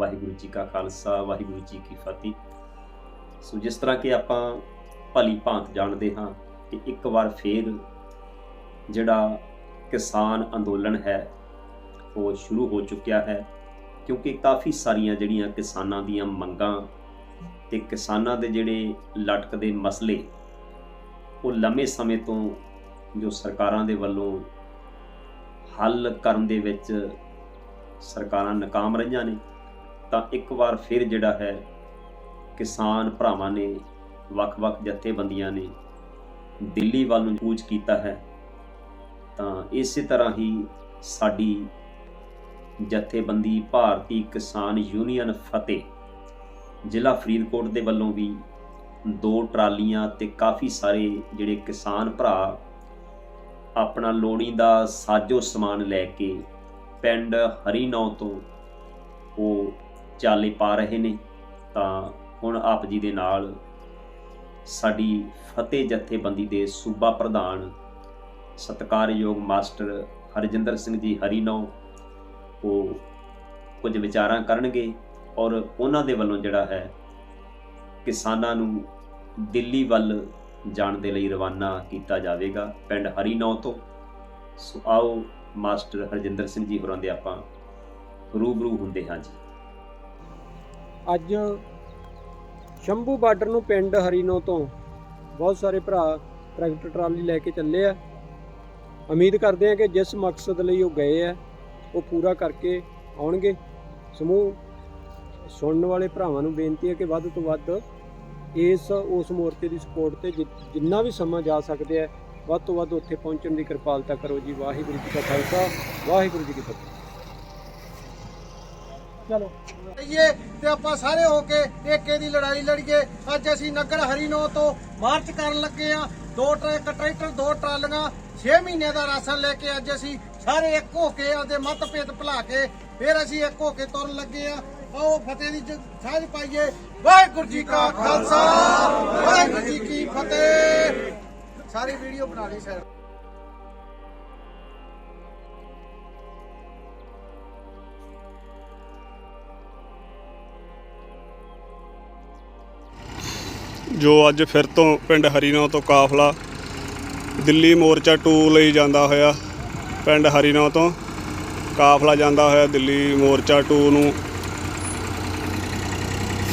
ਵਾਹਿਗੁਰੂ ਜੀ ਕਾ ਖਾਲਸਾ, ਵਾਹਿਗੁਰੂ ਜੀ ਕੀ ਫਤਿਹ। ਸੋ ਜਿਸ ਤਰ੍ਹਾਂ ਕਿ ਆਪਾਂ ਭਲੀ ਭਾਂਤ ਜਾਣਦੇ ਹਾਂ ਕਿ ਇੱਕ ਵਾਰ ਫੇਰ ਜਿਹੜਾ ਕਿਸਾਨ ਅੰਦੋਲਨ ਹੈ, ਉਹ ਸ਼ੁਰੂ ਹੋ ਚੁੱਕਿਆ ਹੈ, ਕਿਉਂਕਿ ਕਾਫੀ ਸਾਰੀਆਂ ਜਿਹੜੀਆਂ ਕਿਸਾਨਾਂ ਦੀਆਂ ਮੰਗਾਂ ਤੇ ਕਿਸਾਨਾਂ ਦੇ ਜਿਹੜੇ ਲਟਕਦੇ ਮਸਲੇ, ਉਹ ਲੰਮੇ ਸਮੇਂ ਤੋਂ ਜੋ ਸਰਕਾਰਾਂ ਦੇ ਵੱਲੋਂ ਹੱਲ ਕਰਨ ਦੇ ਵਿੱਚ ਸਰਕਾਰਾਂ ਨਾਕਾਮ ਰਹੀਆਂ ਨੇ। ਤਾਂ ਇੱਕ ਵਾਰ ਫਿਰ ਜਿਹੜਾ ਹੈ ਕਿਸਾਨ ਭਰਾਵਾਂ ਨੇ, ਵੱਖ-ਵੱਖ ਜਥੇਬੰਦੀਆਂ ਨੇ ਦਿੱਲੀ ਵੱਲ ਨੂੰ ਕੂਚ ਕੀਤਾ ਹੈ, ਤਾਂ ਇਸੇ ਤਰ੍ਹਾਂ ਹੀ ਸਾਡੀ ਜਥੇਬੰਦੀ ਭਾਰਤੀ ਕਿਸਾਨ ਯੂਨੀਅਨ ਫਤਿਹ ਜ਼ਿਲ੍ਹਾ ਫਰੀਦਕੋਟ ਦੇ ਵੱਲੋਂ ਵੀ ਦੋ ਟਰਾਲੀਆਂ ਤੇ ਕਾਫੀ ਸਾਰੇ ਜਿਹੜੇ ਕਿਸਾਨ ਭਰਾ ਆਪਣਾ ਲੋੜੀਂਦਾ ਸਾਜੋ ਸਮਾਨ ਲੈ ਕੇ ਪਿੰਡ ਹਰੀਨੌ ਤੋਂ ਉਹ ਚਾਲੇ ਪਾ ਰਹੇ ਨੇ, ਤਾਂ ਹੁਣ ਆਪ ਜੀ ਦੇ ਨਾਲ ਸਾਡੀ ਫਤਿਹ ਜਥੇਬੰਦੀ ਦੇ ਸੂਬਾ ਪ੍ਰਧਾਨ ਸਤਿਕਾਰਯੋਗ ਮਾਸਟਰ ਹਰਜਿੰਦਰ ਸਿੰਘ ਜੀ ਹਰੀਨੌ ਉਹ ਕੁਝ ਵਿਚਾਰਾਂ ਕਰਨਗੇ ਔਰ ਉਹਨਾਂ ਦੇ ਵੱਲੋਂ ਜਿਹੜਾ ਹੈ ਕਿਸਾਨਾਂ ਨੂੰ ਦਿੱਲੀ ਵੱਲ ਜਾਣ ਦੇ ਲਈ ਰਵਾਨਾ ਕੀਤਾ ਜਾਵੇਗਾ ਪਿੰਡ ਹਰੀਨੌ ਤੋਂ। ਸੋ ਆਓ ਮਾਸਟਰ ਹਰਜਿੰਦਰ ਸਿੰਘ ਜੀ ਹੋਰਾਂ ਦੇ ਆਪਾਂ ਰੂਬਰੂ ਹੁੰਦੇ ਹਾਂ ਜੀ। ਅੱਜ ਸ਼ੰਭੂ ਬਾਰਡਰ ਨੂੰ ਪਿੰਡ ਹਰੀਨੋ ਤੋਂ ਬਹੁਤ ਸਾਰੇ ਭਰਾ ਟਰੈਕਟਰ ਟਰਾਲੀ ਲੈ ਕੇ ਚੱਲੇ ਆ। ਉਮੀਦ ਕਰਦੇ ਆ ਕਿ ਜਿਸ ਮਕਸਦ ਲਈ ਉਹ ਗਏ ਆ, ਉਹ ਪੂਰਾ ਕਰਕੇ ਆਉਣਗੇ। ਸਮੂਹ ਸੁਣਨ ਵਾਲੇ ਭਰਾਵਾਂ ਨੂੰ ਬੇਨਤੀ ਹੈ ਕਿ ਵੱਧ ਤੋਂ ਵੱਧ ਇਸ ਉਸ ਮੋਰਚੇ ਦੀ ਸਪੋਰਟ ਤੇ ਜਿ- ਜਿੰਨਾ ਵੀ ਸਮਾਂ ਜਾ ਸਕਦੇ ਆ, ਵੱਧ ਤੋਂ ਵੱਧ ਉੱਥੇ ਪਹੁੰਚਣ ਦੀ ਕਿਰਪਾਲਤਾ ਕਰੋ ਜੀ। ਵਾਹਿਗੁਰੂ ਜੀ ਕਾ ਖਾਲਸਾ, ਵਾਹਿਗੁਰੂ ਜੀ ਕੀ ਫਤਿਹ। ਚਲੋ। ਲਈਏ ਤੇ ਆਪਾਂ ਸਾਰੇ ਹੋ ਕੇ ਏਕੇ ਦੀ ਲੜਾਈ ਲੜੀਏ। ਅੱਜ ਅਸੀਂ ਨਗਰ ਹਰੀਨੋ ਤੋਂ ਮਾਰਚ ਕਰਨ ਲੱਗੇ ਆ ਦੋ ਟਰੈਕ ਟਰੈਕਟਰ, ਦੋ ਟਰਾਲੀਆਂ 6 ਮਹੀਨਿਆਂ ਦਾ ਰਾਸ਼ਨ ਲੈ ਕੇ ਅੱਜ ਅਸੀਂ ਸਾਰੇ ਇੱਕ ਹੋ ਕੇ ਆਪਦੇ ਮਤਭੇਦ ਭੁਲਾ ਕੇ ਫਿਰ ਅਸੀਂ ਇੱਕ ਹੋ ਕੇ ਤੁਰਨ ਲੱਗੇ ਆ ਆਓ ਫਤਿਹ ਦੀ ਸਾਂਝ ਪਾਈਏ। ਵਾਹਿਗੁਰੂ ਜੀ ਕਾ ਖਾਲਸਾ, ਵਾਹਿਗੁਰੂ ਜੀ ਕੀ ਫਤਿਹ। ਸਾਰੀ ਵੀਡੀਓ ਬਣਾ ਲਈ ਸਰ ਜੋ ਅੱਜ ਫਿਰ ਤੋਂ ਪਿੰਡ ਹਰੀਨੌ ਤੋਂ ਕਾਫਲਾ ਦਿੱਲੀ ਮੋਰਚਾ 2 ਲਈ ਜਾਂਦਾ ਹੋਇਆ, ਪਿੰਡ ਹਰੀਨੌ ਤੋਂ ਕਾਫਲਾ ਜਾਂਦਾ ਹੋਇਆ ਦਿੱਲੀ ਮੋਰਚਾ 2 ਨੂੰ।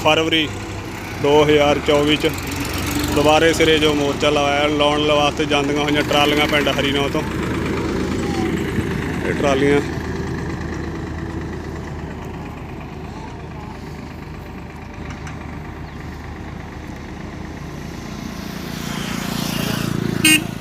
ਫਰਵਰੀ 2024 ਚ ਦੁਬਾਰੇ ਸਿਰੇ ਜੋ ਮੋਰਚਾ ਲਾਇਆ, ਲਾਉਣ ਵਾਸਤੇ ਜਾਂਦੀਆਂ ਹੋਈਆਂ ਟਰਾਲੀਆਂ ਪਿੰਡ ਹਰੀਨੌ ਤੋਂ। ਇਹ ਟਰਾਲੀਆਂ Beep.